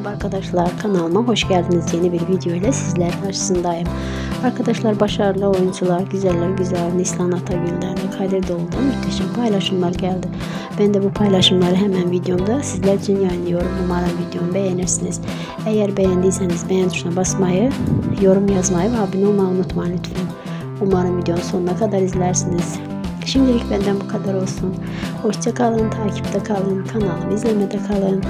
Merhaba arkadaşlar kanalıma hoş geldiniz. Yeni bir video ile sizler karşısındayım. Arkadaşlar başarılı oyuncular, güzeller güzel Nislan Atagül'den ve Kadir Doğulu'dan muhteşem paylaşımlar geldi. Ben de bu paylaşımları hemen videomda sizler için yayınlıyorum. Umarım videomu beğenirsiniz. Eğer beğendiyseniz beğen tuşuna basmayı, yorum yazmayı ve abone olmayı unutmayın lütfen. Umarım videonun sonuna kadar izlersiniz. Şimdilik benden bu kadar olsun. hoşçakalın takipte kalın, kanalımı izlemede kalın.